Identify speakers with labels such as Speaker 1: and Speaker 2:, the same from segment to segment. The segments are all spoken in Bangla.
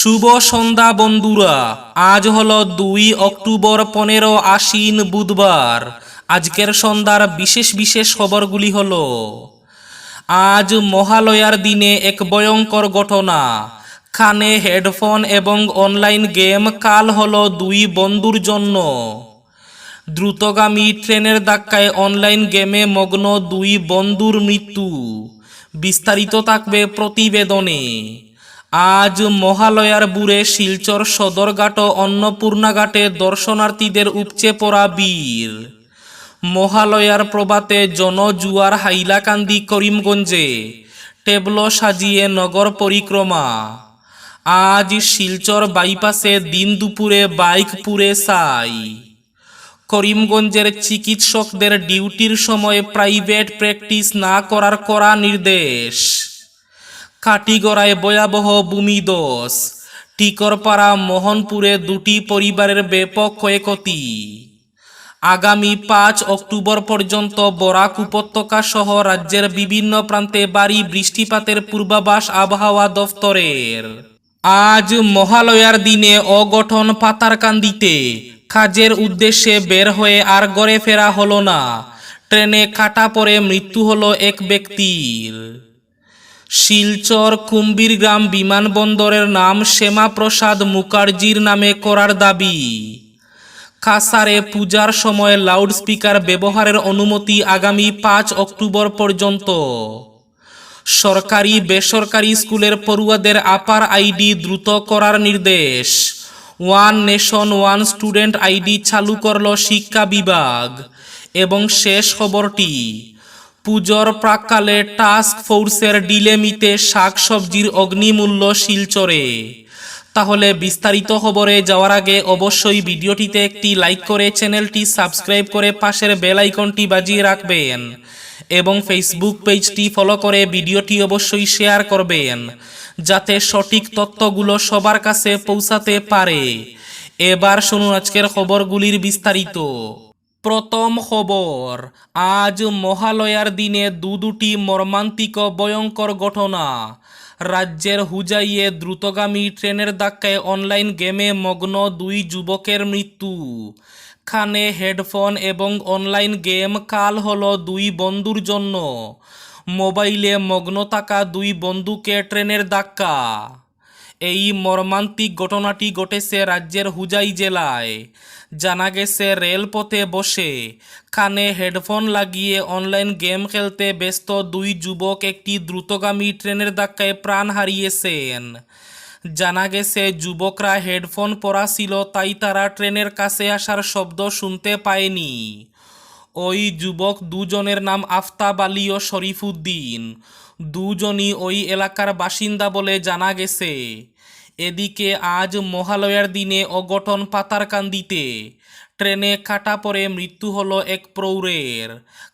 Speaker 1: শুভ সন্ধ্যা বন্ধুরা। আজ হলো দুই অক্টোবর পনেরো আশ্বিন বুধবার। আজকের সন্ধ্যার বিশেষ বিশেষ খবরগুলি হল, আজ মহালয়ার দিনে এক ভয়ঙ্কর ঘটনা। কানে হেডফোন এবং অনলাইন গেম কাল হলো দুই বন্ধুর জন্য। দ্রুতগামী ট্রেনের ধাক্কায় অনলাইন গেমে মগ্ন দুই বন্ধুর মৃত্যু। বিস্তারিত থাকবে প্রতিবেদনে। আজ মহালয়ার বুড়ে শিলচর সদরঘাট অন্নপূর্ণাঘাটে দর্শনার্থীদের উপচে পড়া বীর। মহালয়ার প্রভাতে জনজুয়ার হাইলাকান্দি করিমগঞ্জে টেবলো সাজিয়ে নগর পরিক্রমা। আজ শিলচর বাইপাসে দিন দুপুরে বাইক পুরে সাই। করিমগঞ্জের চিকিৎসকদের ডিউটির সময় প্রাইভেট প্র্যাকটিস না করার কড়া নির্দেশ। কাটিগড়ায় ভয়াবহ ভূমিদোষ টিকরপাড়া মোহনপুরে দুটি পরিবারের ব্যাপক ক্ষয়ক্ষতি। আগামী পাঁচ অক্টোবর পর্যন্ত বরাক উপত্যকা সহ রাজ্যের বিভিন্ন প্রান্তে বাড়ি বৃষ্টিপাতের পূর্বাভাস আবহাওয়া দফতরের। আজ মহালয়ার দিনে অগঠন পাতারকান্দিতে। কাজের উদ্দেশ্যে বের হয়ে আর গড়ে ফেরা হলো না। ট্রেনে কাটা পরে মৃত্যু হলো এক ব্যক্তির। শিলচর কুম্বীরগ্রাম বিমানবন্দরের নাম শ্যামাপ্রসাদ মুখার্জির নামে করার দাবি। কাসারে পূজার সময় লাউডস্পিকার ব্যবহারের অনুমতি আগামী পাঁচ অক্টোবর পর্যন্ত। সরকারি বেসরকারি স্কুলের পড়ুয়াদের আপার আইডি দ্রুত করার নির্দেশ। One nation, one student ID চালু করল শিক্ষা বিভাগ। এবং শেষ খবরটি পুজোর প্রাককালে টাস্ক ফোর্সের ডিলেমিতে শাকসবজির অগ্নিমূল্য শিলচরে। তাহলে বিস্তারিত খবরে যাওয়ার আগে অবশ্যই ভিডিওটিতে একটি লাইক করে চ্যানেলটি সাবস্ক্রাইব করে পাশের বেল আইকনটি বাজিয়ে রাখবেন এবং ফেসবুক পেজটি ফলো করে ভিডিওটি অবশ্যই শেয়ার করবেন, যাতে সঠিক তথ্যগুলো সবার কাছে পৌঁছাতে পারে। এবার শুনুন আজকের খবরগুলির বিস্তারিত। প্রথম খবর, আজ মহালয়ার দিনে দু দুটি মর্মান্তিক ভয়ঙ্কর ঘটনা। রাজ্যের হুজাইয়ে দ্রুতগামী ট্রেনের ধাক্কায় অনলাইন গেমে মগ্ন দুই যুবকের মৃত্যু। খানে হেডফোন এবং অনলাইন গেম কাল হলো দুই বন্ধুর জন্য। মোবাইলে মগ্ন থাকা দুই বন্ধুকে ট্রেনের ধাক্কা। এই মর্মান্তিক ঘটনাটি ঘটেছে রাজ্যের হুজাই জেলায়। জানা গেছে, রেলপথে বসে কানে হেডফোন লাগিয়ে অনলাইন গেম খেলতে ব্যস্ত দুই যুবক একটি দ্রুতগামী ট্রেনের ধাক্কায় প্রাণ হারিয়েছেন। জানা গেছে, যুবকরা হেডফোন পরা ছিল, তাই তারা ট্রেনের কাছে আসার শব্দ শুনতে পায়নি। ওই যুবক দুজনের নাম আফতাব আলী ও শরীফুদ্দিন দুজনই ওই এলাকার বাসিন্দা বলে জানা গেছে। এদিকে আজ মহালয়ার দিনে অঘটন পাতারকান্দিতে। ট্রেনে কাটা পরে মৃত্যু হলো এক প্রৌঢ়ের।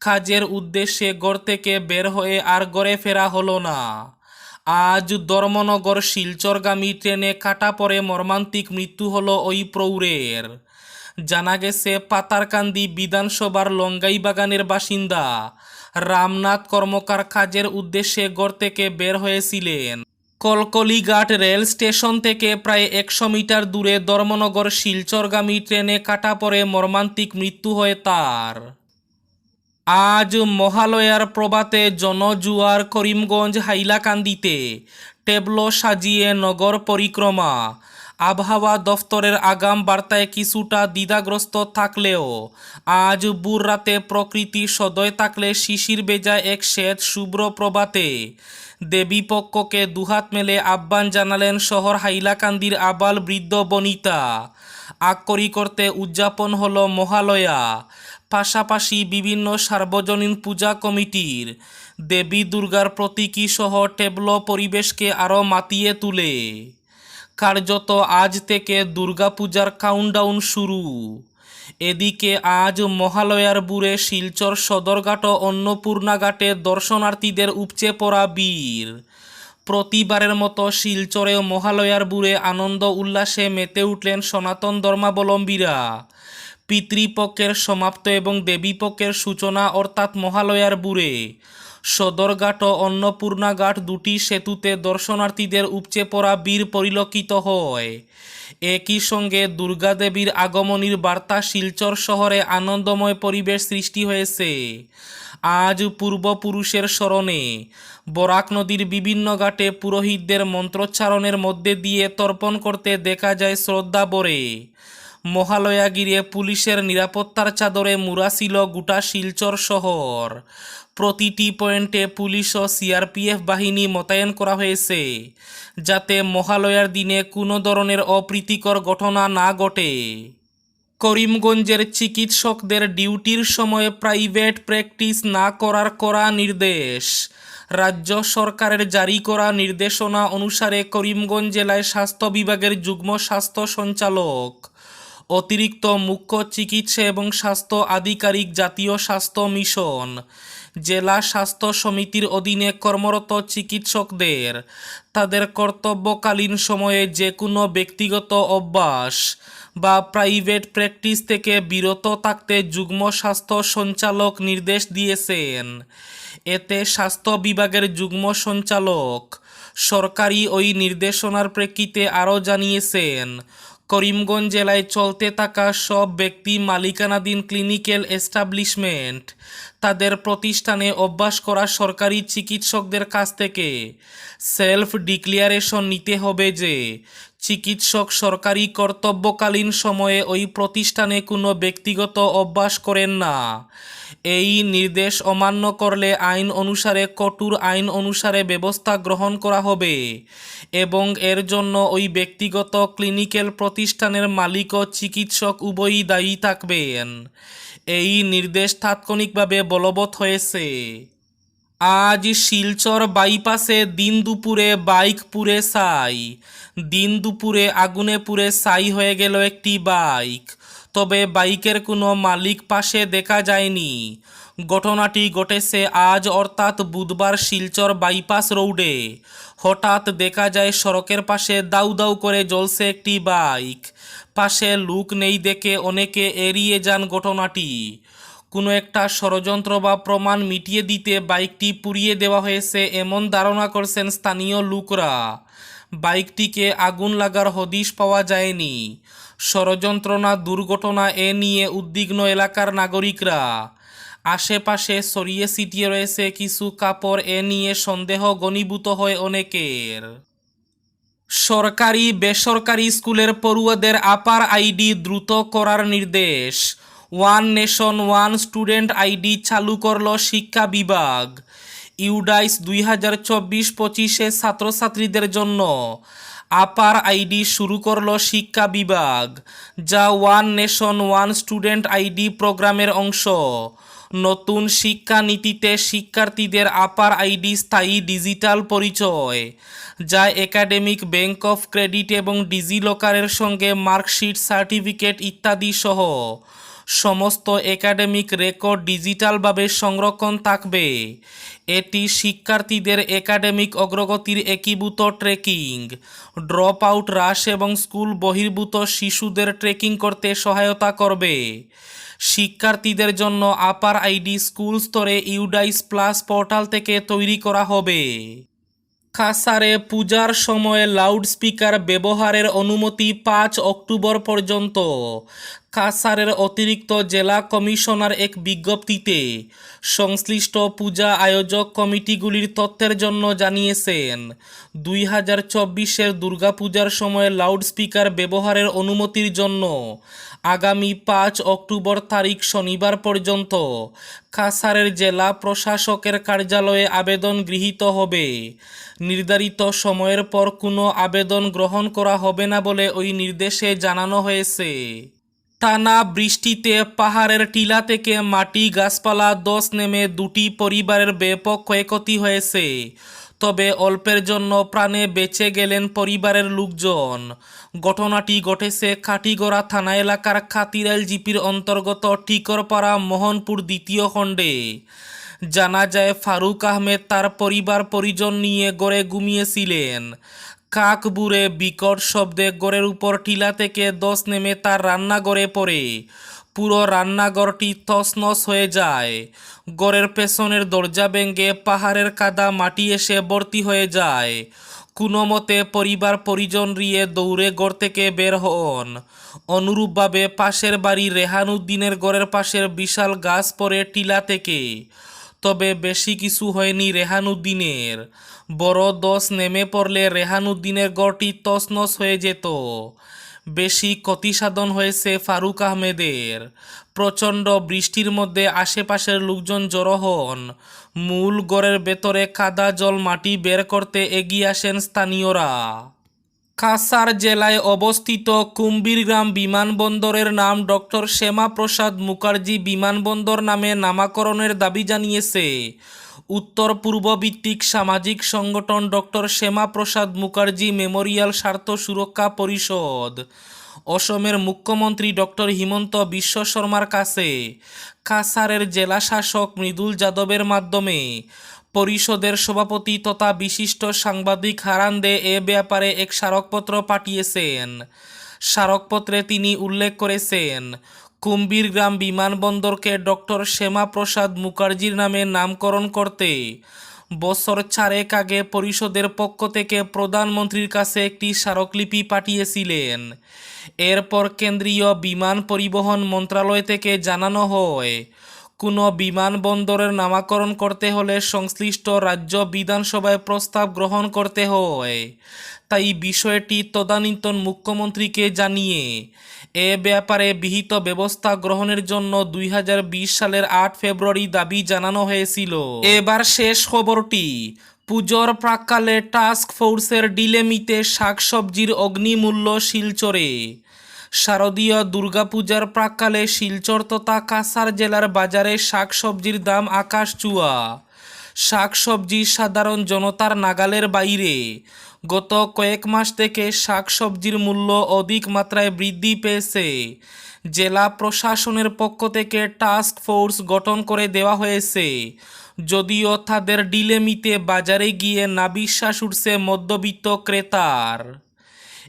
Speaker 1: কাজের উদ্দেশ্যে গড় থেকে বের হয়ে আর গড়ে ফেরা হলো না। আজ ধর্মনগর শিলচরগামী ট্রেনে কাটা পরে মর্মান্তিক মৃত্যু হলো ওই প্রৌঢ়ের। জানা গেছে পাতারকান্দি বিধানসভার লঙ্গাই বাগানের বাসিন্দা রামনাথ কর্মকার কাজের উদ্দেশ্যে গড় থেকে বের হয়েছিলেন। কলকলিঘাট রেল স্টেশন থেকে প্রায় একশো মিটার দূরে ধর্মনগর শিলচরগামী ট্রেনে কাটা পড়ে মর্মান্তিক মৃত্যু হয় তার। আজ মহালয়ার প্রভাতে জনজুয়ার করিমগঞ্জ হাইলাকান্দিতে টেবলো সাজিয়ে নগর পরিক্রমা। আবহাওয়া দফতরের আগাম বার্তায় কিছুটা দ্বিধাগ্রস্ত থাকলেও আজ বুর রাতে প্রকৃতি সদয় থাকলে শিশির বেজা এক শ্বেত শুভ্র প্রভাতে দেবীপক্ষকে দুহাত মেলে আহ্বান জানালেন শহর হাইলাকান্দির আবাল বৃদ্ধ বনিতা। আকরি করতে উদযাপন হল মহালয়া। পাশাপাশি বিভিন্ন সার্বজনীন পূজা কমিটির। দেবী দুর্গার প্রতীকী সহ টেবলো পরিবেশকে আরও মাতিয়ে তুলে। কার্যত আজ থেকে দুর্গাপূজার কাউন্টডাউন শুরু। এদিকে আজ মহালয়ার বুড়ে শিলচর সদরঘাট ও অন্নপূর্ণাঘাটে দর্শনার্থীদের উপচে পড়া বীর। প্রতিবারের মতো শিলচরেও মহালয়ার বুড়ে আনন্দ উল্লাসে মেতে উঠলেন সনাতন ধর্মাবলম্বীরা। পিতৃপক্ষের সমাপ্ত এবং দেবীপক্ষের সূচনা অর্থাৎ মহালয়ার বুড়ে। সদরঘাট ও অন্নপূর্ণাঘাট দুটি সেতুতে দর্শনার্থীদের উপচে পড়া বীর পরিলক্ষিত হয়। একই সঙ্গে দুর্গাদেবীর আগমনীর বার্তা শিলচর শহরে আনন্দময় পরিবেশ সৃষ্টি হয়েছে। আজ পূর্বপুরুষের স্মরণে বরাক নদীর বিভিন্ন ঘাটে পুরোহিতদের মন্ত্রোচ্চারণের মধ্যে দিয়ে তর্পণ করতে দেখা যায় শ্রদ্ধা বরে মহালয়া গিরে পুলিশের নিরাপত্তার চাদরে মুড়া ছিল গোটা শিলচর শহর। প্রতিটি পয়েন্টে পুলিশ ও সিআরপিএফ বাহিনী মোতায়েন করা হয়েছে, যাতে মহালয়ার দিনে কোনো ধরনের অপ্রীতিকর ঘটনা না ঘটে। করিমগঞ্জের চিকিৎসকদের ডিউটির সময় প্রাইভেট প্র্যাকটিস না করার করা নির্দেশ। রাজ্য সরকারের জারি করা নির্দেশনা অনুসারে করিমগঞ্জ জেলায় স্বাস্থ্য বিভাগের যুগ্ম স্বাস্থ্য সঞ্চালক অতিরিক্ত মুখ্য চিকিৎসা এবং স্বাস্থ্য আধিকারিক জাতীয় স্বাস্থ্য মিশন, জেলা স্বাস্থ্য সমিতির অধীনে কর্মরত চিকিৎসকদের। তাদের কর্তব্যকালীন সময়ে যে কোনো ব্যক্তিগত অভ্যাস বা প্রাইভেট প্র্যাকটিস থেকে বিরত থাকতে যুগ্ম স্বাস্থ্য সঞ্চালক নির্দেশ দিয়েছেন। এতে স্বাস্থ্য বিভাগের যুগ্ম সঞ্চালক সরকারি ওই নির্দেশনার প্রেক্ষিতে আরও জানিয়েছেন করিমগঞ্জ জেলায় চলতে থাকা সব ব্যক্তি মালিকানাধীন ক্লিনিক্যাল এস্টাবলিশমেন্ট তাদের প্রতিষ্ঠানে অভ্যাস করা সরকারি চিকিৎসকদের কাছ থেকে সেলফ ডিক্লিয়ারেশন নিতে হবে যে চিকিৎসক সরকারি কর্তব্যকালীন সময়ে ওই প্রতিষ্ঠানে কোনো ব্যক্তিগত অভ্যাস করেন না। এই নির্দেশ অমান্য করলে আইন অনুসারে, কঠোর আইন অনুসারে ব্যবস্থা গ্রহণ করা হবে এবং এর জন্য ওই ব্যক্তিগত ক্লিনিক্যাল প্রতিষ্ঠানের মালিক ও চিকিৎসক উভয়ই দায়ী থাকবেন। এই নির্দেশ তাৎক্ষণিকভাবে বলবৎ হয়েছে। আজ শিলচর বাইপাসে দিন দুপুরে বাইক পুড়ে ছাই। দিন দুপুরে আগুনে পুড়ে ছাই হয়ে গেল একটি বাইক। তবে বাইকের কোনো মালিক পাশে দেখা যায়নি। ঘটনাটি ঘটেছে আজ অর্থাৎ বুধবার শিলচর বাইপাস রোডে। হঠাৎ দেখা যায় সড়কের পাশে দাউ দাউ করে জ্বলছে একটি বাইক। পাশে লুক নেই দেখে অনেকে এড়িয়ে যান ঘটনাটি। কোনো একটা ষড়যন্ত্র বা প্রমাণ মিটিয়ে দিতে বাইকটি পুড়িয়ে দেওয়া হয়েছে এমন ধারণা করছেন স্থানীয় লোকরা। বাইকটিকে আগুন লাগার হদিশ পাওয়া যায়নি। ষড়যন্ত্র না দুর্ঘটনা এ নিয়ে উদ্বিগ্ন এলাকার নাগরিকরা। আশেপাশে সরিয়ে ছিটিয়ে রয়েছে কিছু কাপড় এ নিয়ে সন্দেহ গণীভূত হয় অনেকের। সরকারি, বেসরকারি স্কুলের পড়ুয়াদের আপার আইডি দ্রুত করার নির্দেশ। One nation, one student ID চালু করল শিক্ষা বিভাগ। ইউডাইস দুই হাজার চব্বিশ পঁচিশে ছাত্রছাত্রীদের জন্য আপার আইডি শুরু করল শিক্ষা বিভাগ, যা one nation, one student ID প্রোগ্রামের অংশ। নতুন শিক্ষা নীতিতে শিক্ষার্থীদের আপার আইডি স্থায়ী ডিজিটাল পরিচয়, যা একাডেমিক ব্যাংক অফ ক্রেডিট এবং ডিজিলকারের সঙ্গে মার্কশিট, সার্টিফিকেট ইত্যাদি সহ সমস্ত একাডেমিক রেকর্ড ডিজিটালভাবে সংরক্ষণ থাকবে। এটি শিক্ষার্থীদের একাডেমিক অগ্রগতির একীভূত ট্রেকিং ড্রপ আউট হ্রাস এবং স্কুল বহির্ভূত শিশুদের ট্রেকিং করতে সহায়তা করবে। শিক্ষার্থীদের জন্য আপার আইডি স্কুল স্তরে ইউডাইস প্লাস পোর্টাল থেকে তৈরি করা হবে। খাসারে পূজার সময় লাউডস্পিকার ব্যবহারের অনুমতি পাঁচ অক্টোবর পর্যন্ত। কাসারের অতিরিক্ত জেলা কমিশনার এক বিজ্ঞপ্তিতে সংশ্লিষ্ট পূজা আয়োজক কমিটিগুলির তথ্যের জন্য জানিয়েছেন, দুই হাজার চব্বিশের দুর্গাপূজার সময় লাউডস্পিকার ব্যবহারের অনুমতির জন্য আগামী পাঁচ অক্টোবর তারিখ শনিবার পর্যন্ত কাসারের জেলা প্রশাসকের কার্যালয়ে আবেদন গৃহীত হবে। নির্ধারিত সময়ের পর কোনো আবেদন গ্রহণ করা হবে না বলে ওই নির্দেশে জানানো হয়েছে। টানা বৃষ্টিতে পাহাড়ের টিলা থেকে মাটি গাছপালা দশ নেমে দুটি পরিবারের ব্যাপক ক্ষয়ক্ষতি হয়েছে। তবে অল্পের জন্য প্রাণে বেঁচে গেলেন পরিবারের লোকজন। ঘটনাটি ঘটেছে কাটিগড়া থানা এলাকার খাতিরাইল জিপির অন্তর্গত টিকরপাড়া মোহনপুর দ্বিতীয় খণ্ডে। জানা যায়, ফারুক আহমেদ তার পরিবার পরিজন নিয়ে গড়ে ঘুমিয়েছিলেন। কাক বুড়ে বিকট শব্দে গড়ের উপর টিলা থেকে দশ নেমে তার রান্নাঘরে পড়ে। পুরো রান্নাঘরটি তছনছ হয়ে যায়। ঘরের পেছনের দরজা ভেঙে পাহাড়ের কাদা মাটি এসে ভর্তি হয়ে যায়। কোনো মতে পরিবার পরিজন রিয়ে দৌড়ে ঘর থেকে বের হন। অনুরূপভাবে পাশের বাড়ি রেহানুদ্দিনের ঘরের পাশের বিশাল গাছ পড়ে টিলা থেকে। তবে বেশি কিছু হয়নি রেহানুদ্দিনের। বড় দোষ নেমে পড়লে রেহানুদ্দিনের গড়টি তছনছ হয়ে যেত। বেশি ক্ষতিসাধন হয়েছে ফারুক আহমেদের। প্রচণ্ড বৃষ্টির মধ্যে আশেপাশের লোকজন জড়ো হন। মূল গড়ের ভেতরে কাদা জল মাটি বের করতে এগিয়ে আসেন স্থানীয়রা। কাসার জেলায় অবস্থিত কুম্বীরগ্রাম বিমানবন্দরের নাম ডক্টর শ্যামাপ্রসাদ মুখার্জি বিমানবন্দর নামে নামাকরণের দাবি জানিয়েছে। উত্তর পূর্ব ভিত্তিক সামাজিক সংগঠন ডক্টর শ্যামাপ্রসাদ মুখার্জি মেমোরিয়াল স্বার্থ সুরক্ষা পরিষদ, অসমের মুখ্যমন্ত্রী ডক্টর হিমন্ত বিশ্ব শর্মার কাছে। কাসারের জেলা শাসক মৃদুল যাদবের মাধ্যমে পরিষদের সভাপতি তথা বিশিষ্ট সাংবাদিক হারান দে এ ব্যাপারে এক স্মারকপত্র পাঠিয়েছেন। স্মারকপত্রে তিনি উল্লেখ করেছেন কুম্বীরগ্রাম বিমানবন্দরকে ডক্টর শ্যামাপ্রসাদ মুখার্জির নামে নামকরণ করতে বছর চারেক আগে পরিষদের পক্ষ থেকে প্রধানমন্ত্রীর কাছে একটি স্মারকলিপি পাঠিয়েছিলেন। এরপর কেন্দ্রীয় বিমান পরিবহন মন্ত্রণালয় থেকে জানানো হয় কোনো বিমানবন্দরের নামাকরণ করতে হলে সংশ্লিষ্ট রাজ্য বিধানসভায় প্রস্তাব গ্রহণ করতে হয়। তাই বিষয়টি তদানীন্তন মুখ্যমন্ত্রীকে জানিয়ে, এ ব্যাপারে বিহিত ব্যবস্থা গ্রহণের জন্য দুই হাজার বিশ সালের আট ফেব্রুয়ারি দাবি জানানো হয়েছিল। এবার শেষ খবরটি, পুজোর প্রাককালে টাস্ক ফোর্সের ডিলেমিতে শাকসবজির অগ্নিমূল্য শিলচরে। শারদীয় দুর্গাপূজার প্রাককালে শিলচর তথা কাসার জেলার বাজারে শাকসবজির দাম আকাশ চুয়া। শাকসবজি সাধারণ জনতার নাগালের বাইরে। গত কয়েক মাস থেকে শাকসবজির মূল্য অধিক মাত্রায় বৃদ্ধি পেয়েছে। জেলা প্রশাসনের পক্ষ থেকে টাস্ক ফোর্স গঠন করে দেওয়া হয়েছে। যদিও তাদের ডিলেমিতে বাজারে গিয়ে নাবিশ্বাস উঠছে মধ্যবিত্ত ক্রেতার।